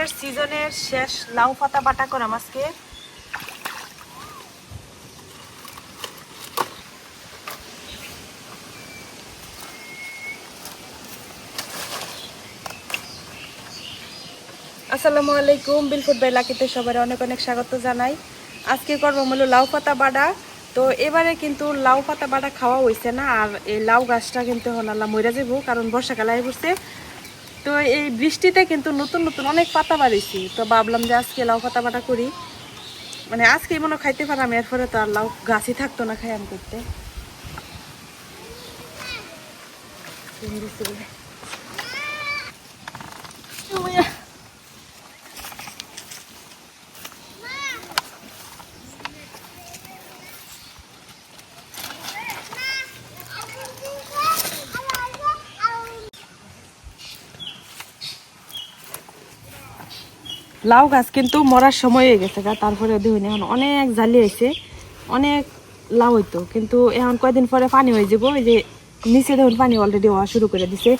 এবারের সিজনের শেষ লাউ পাতা বাটা করাম আজকে আসসালামু আলাইকুম বিলফুট বেলাকিতে সবার অনেক অনেক স্বাগত জানাই। আজকে করব হলো লাউ পাতা বাড়া তো এবারে কিন্তু লাউ পাতা বাড়া খাওয়া হয়েছে না, আর এই লাউ গাছটা কিন্তু হনাল্লা মরে যাব কারণ বর্ষাকালে পড়ছে। তো এই বৃষ্টিতে কিন্তু নতুন নতুন অনেক পাতা বাড়িছি। তো ভাবলাম যে আজকে লাউ পাতা বাটা করি। মানে আজকে মনে খাইতে পারাম এরপরে তো আর লাউ গাছই থাকতো না খাই আমি করতে। লাউ গাছ কিন্তু মরার সময় হয়ে গেছে গা, তারপরে দেখুন এখন অনেক জালি হয়েছে, অনেক লাউ হইতো, কিন্তু এখন কয়দিন পরে পানি হয়ে যাব, এই যে নিচে দেখুন পানি অলরেডি হওয়া শুরু করে দিছে।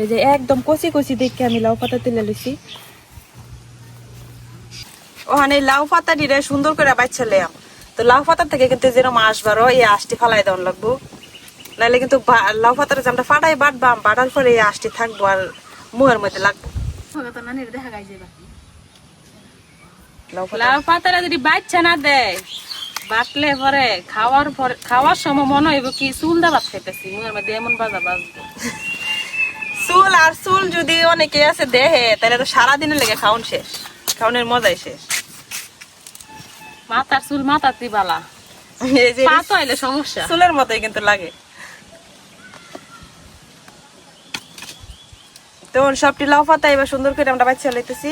এই যে একদম কচি কচি দেখে আমি লাউ পাতা তুলে লইছি। ওখানে লাউ পাতা দিলে সুন্দর করে বাচ্চা লেয়াম তো লাউ পাতা থেকে কিন্তু যেরকম আসবারও এই আশটি ফালাই দেওয়ার লাগবো। নাহলে কিন্তু লাউ পাতাটা যে আমরা ফাটাই বাটবাম বাটার পরে আশটি থাকব আর মুহের মধ্যে লাগবো। লাউ পাতা। পাতাটা যদি বাচ্চা না দেয় বাটলে পরে খাওয়ার পরে খাওয়ার সময় মনে হইব কি চুল দা ভাত খাইতেছি মুখের মধ্যে এমন বাজা বাজবো। চুল আর চুল যদি অনেকে আছে দেহে তাহলে তো সারাদিনের লেগে খাওন শেষ খাওনের মজাই শেষ। মাথার চুল মাথার বালা এই যে পা তো সমস্যা। চুলের মতোই কিন্তু লাগে। তো সবটি লাউ পাতা এবার সুন্দর করে আমরা বাচ্চা লইতেছি।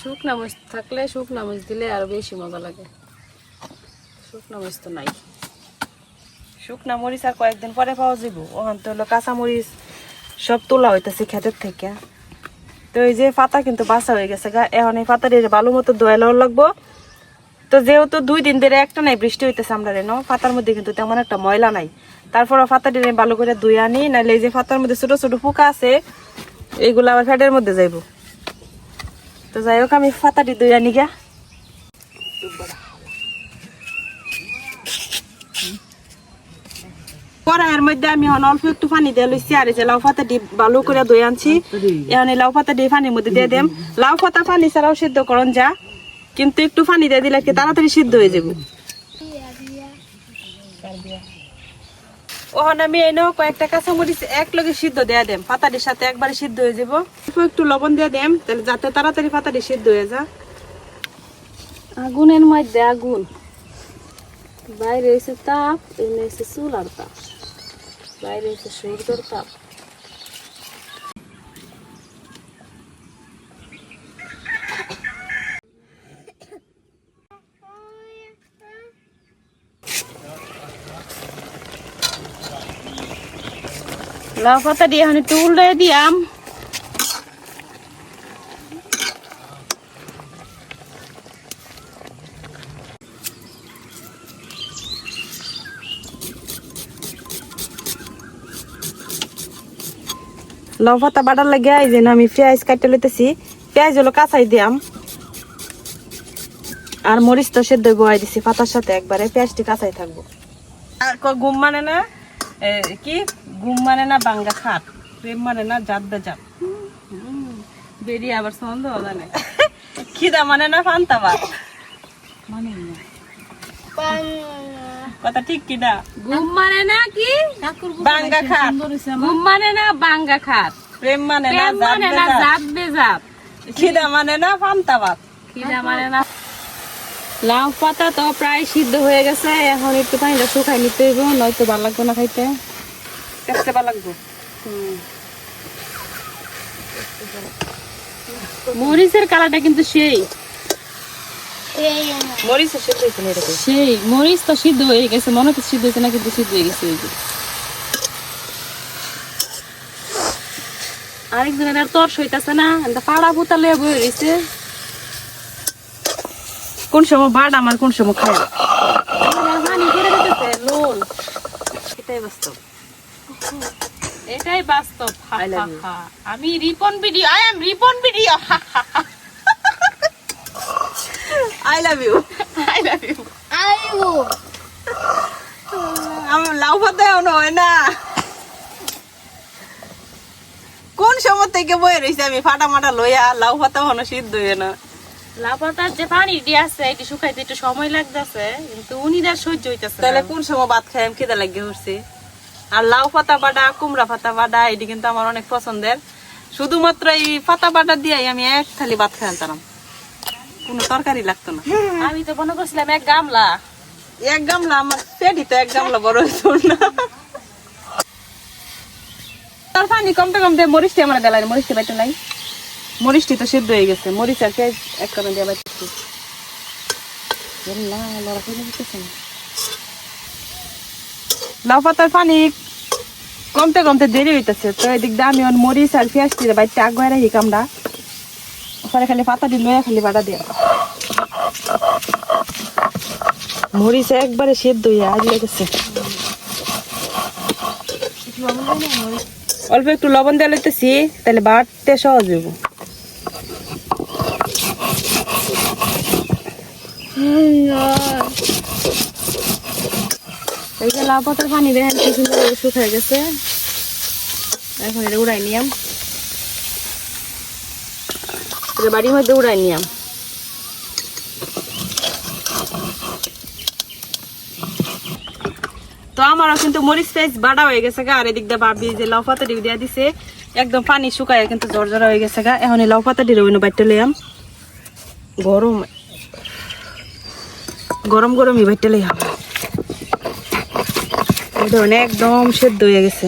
শুকনা মরিচ থাকলে শুকনা মরিচ দিলে আরও বেশি মজা লাগে। শুকনা মরিচ তো নাই। শুকনা মরিচ আর কয়েকদিন পরে পাওয়া যাব ওখান তো হলো কাঁচা মরিচ সব তোলা হইতেছে ক্ষেতের থেকে। তো এই যে পাতা কিন্তু বাসা হয়ে গেছে গা। এখন এই পাতা দিয়ে ভালো মতো দোয়ালাও লাগবো। তো যেহেতু দুই দিন ধরে একটা নাই, বৃষ্টি হইতেছে আমরা রেন পাতার মধ্যে কিন্তু তেমন একটা ময়লা নাই। তারপর পাতা দিয়ে ভালো করে ধুই আনি নাহলে এই যে ফাতার মধ্যে ছোটো ছোটো পোকা আছে এইগুলো আবার ফ্যাটের মধ্যে যাইব। তো যাই হোক, আমি পাতাটি ধুই আনি গা। কড়াইয়ের মধ্যে আমি অল্প একটু পানি দিয়ে লইছি, আর এই যে লাউ পাতা দিয়ে ভালো করে ধুয়ে আনছি। এখন এই লাউ পাতা দিয়ে পানির মধ্যে দিয়ে দেম। লাউ পাতা পানি ছাড়াও সিদ্ধ করন যা, কিন্তু একটু পানি দিয়ে দিলে কি তাড়াতাড়ি সিদ্ধ হয়ে যাবে? ওখানে আমি এনেও কয়েকটা কাঁচামরিচ এক লগে সিদ্ধ দিয়ে দেম, পাতাটির সাথে একবারে সিদ্ধ হয়ে যাব। একটু লবণ দিয়ে দেম, তাহলে যাতে তাড়াতাড়ি পাতাটি সিদ্ধ হয়ে যা। আগুনের মধ্যে আগুন। বাইরে এসে তাপ এনে এসে চুলার তাপ। বাইরে এসে সূর্যর তাপ লাউ পাতা দিয়ে এখন একটু উল্টে দিয়াম লাউ পাতা বাটার লাগে এই যে না আমি পেঁয়াজ কাটতে লইতেছি। পেঁয়াজ হলো কাঁচাই দিয়াম। আর মরিচ তো সেদ্ধ বয়াই দিছি পাতার সাথে একবারে পেঁয়াজটি কাঁচাই থাকব। আর ক- ঘুম মানে না এ, কি? গুম মানে না বাঙ্গা খাট প্রেম মানে না জাত বেজাত। বেরিয়ে আবার সন্দেহ জানে খিদা মানে না ফান্তা ভাত। মানে কথা ঠিক কিনা? ঘুম মানে না কি? বাঙ্গা খাট। ঘুম মানে না বাঙ্গা খাত প্রেম মানে না জাত মানে না বেজাত জাত বেজাত। খিদা মানে না ফান্তা ভাত। খিদা মানে না লাউ পাতা তো প্রায় সিদ্ধ হয়ে গেছে এখন একটু পানিটা শুকাই নিতে হইব নয়তো ভালো লাগবে না খাইতে। বা লাগবো। মরিচের কালারটা কিন্তু সেই। সেই মরিচ তো সিদ্ধ হয়ে গেছে মনে হচ্ছে সিদ্ধ হয়েছে না কিন্তু সিদ্ধ হয়ে গেছে আরেকজনের আর তর সইতাছে না পাড়া লেবু হয়েছে কোন সময় বাড় আমার কোন সময় খায় এটাই বাস্তব। আমি Ripon video I am Ripon video I love you I love you আমার লাউ পাতাও নয় না। কোন সময় থেকে বয়ে রয়েছে আমি? ফাটা মাটা লইয়া লাউ পাতা হনো সিদ্ধ হয়ে না। লাপাতার যে পানি দিয়ে আছে এটি শুকাইতে একটু সময় লাগতেছে কিন্তু উনিদার সহ্য হইতেছে তাহলে কোন সময় ভাত খাই আমি খেতে লাগে উঠছি। আর লাউ পাতা বাটা কুমড়া পাতা বাটা এটি কিন্তু আমার অনেক পছন্দের। শুধুমাত্র এই পাতা বাটা দিয়ে আমি এক থালি ভাত খাই আনতাম কোনো তরকারি লাগতো না। আমি তো মনে করছিলাম এক গামলা। এক গামলা আমার পেটি তো এক গামলা বড় হইতো না। তার পানি কমতে কমতে মরিচটি আমার দেলাই মরিচটি বাইতে নাই। মরিচটি তো সিদ্ধ হয়ে গেছে মরিচ আর পেঁয়াজ এক কারণে দিয়ে বাইতেছি লাউ পাতার পানি কমতে কমতে দেরি হইতেছে তো এদিক দিয়ে আমি মরিচ আর পেঁয়াজ দিয়ে বাইতে আগ গয়ে রাখি কামড়া। ওখানে খালি পাতা লইয়া খালি বাটা দিয়ে মরিচ একবারে সেদ্ধ হয়ে আজ লেগেছে অল্প একটু লবণ দিয়ে লইতেছি, তাহলে বাটতে সহজ হইব। এই যে লাউ পাতার পানি দেখেন কি সুন্দর শুকায় গেছে। এখন এটা উড়াই নিয়াম। এটা বাড়ির মধ্যে উড়াই নিয়াম তো আমারও কিন্তু মরিচ পেঁয়াজ বাড়া হয়ে গেছে গা, আর এদিক দিয়ে ভাবি যে লাউ পাতা দিয়ে দিছে, একদম পানি শুকায় কিন্তু জ্বর হয়ে গেছে গা। এখন লাউ পাতা ওই বাইটে লইয়াম গরম গরম গরমই বাইটে লইয়াম একদম সেদ্ধ হয়ে গেছে।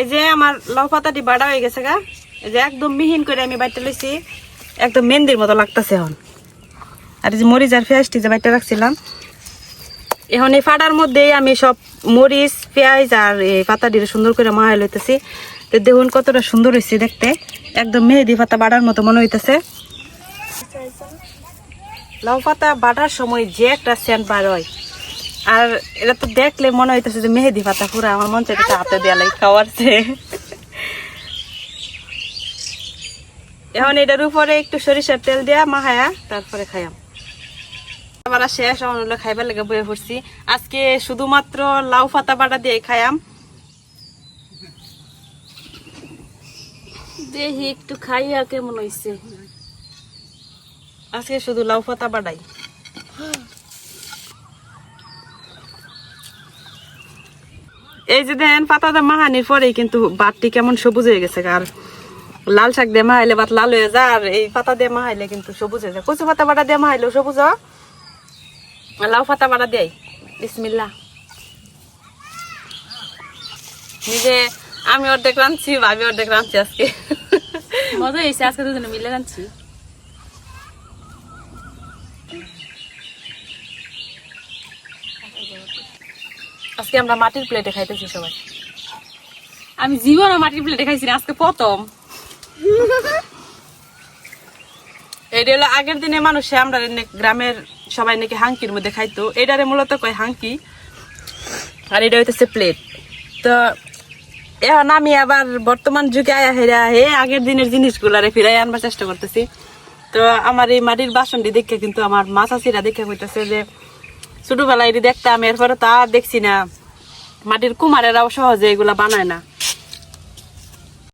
এই যে আমার লাউ পাতাটি বাড়া হয়ে গেছে গা। এই যে একদম মিহিন করে আমি বাইতে লইছি। একদম মেহেন্দির মতো লাগতেছে এখন। আর এই যে মরিচ আর পেঁয়াজটি যে বাইতে রাখছিলাম, এখন এই ফাটার মধ্যেই আমি সব মরিচ, পেঁয়াজ আর এই পাতা দিয়ে সুন্দর করে মাহাই লইতেছি। তো দেখুন কতটা সুন্দর হয়েছে দেখতে। একদম মেহেদি পাতা বাড়ার মতো মনে হইতেছে। লাউ পাতা বাটার সময় যে একটা সেন্ট বার হয়। আর এটা তো দেখলে মনে হইতেছে যে মেহেদি পাতা পুরো আমার মন চাইতেছে হাতে দেওয়া লাগে খাওয়ার। এখন এটার উপরে একটু সরিষার তেল দিয়া মাহায়া তারপরে খাইয়াম। আবার শেষ এখন হলো খাইবার লেগে বয়ে পড়ছি। আজকে শুধুমাত্র লাউ পাতা বাটা দিয়ে খাইয়াম। দেখি একটু খাইয়া কেমন হইছে? আজকে শুধু লাউ পাতা বাটাই। এই যে দেন পাতাটা মাহানির পরেই কিন্তু বাটটি কেমন সবুজ হয়ে গেছে আর লাল শাক দিয়ে মাহাইলে বাট লাল হয়ে যায়, আর এই পাতা দিয়ে মাহাইলে কিন্তু সবুজ হয়ে যায়। কচু পাতা বাটা দিয়ে মাহাইলেও সবুজ। লাউ পাতা বাটা দেয় বিসমিল্লা নিজে আমি অর্ধেক রাঁধছি, ভাবি অর্ধেক রাঁধছি আজকে। মজা হয়েছে, আজকে দুজনে মিলে রাঁধছি। আজকে আমরা মাটির প্লেটে খাইতেছি সবাই। আমি জীবনে মাটির প্লেটে খাইছি না, আজকে প্রথম। এটা হলো আগের দিনে মানুষে আমরা গ্রামের সবাই নাকি হাঙ্কির মধ্যে খাইতো। এটারে মূলত কয় হাঙ্কি আর এটা হইতেছে প্লেট তো এখন আমি আবার বর্তমান যুগে আয়া হেরা হে আগের দিনের জিনিসগুলারে ফিরাই আনবার চেষ্টা করতেছি। তো আমার এই মাটির বাসনটি দেখে কিন্তু আমার মাছাচিরা দেখে হইতেছে যে ছোটবেলায় দেখতাম এরপরে তা দেখছি না। মাটির কুমারেরাও সহজে এগুলা বানায় না।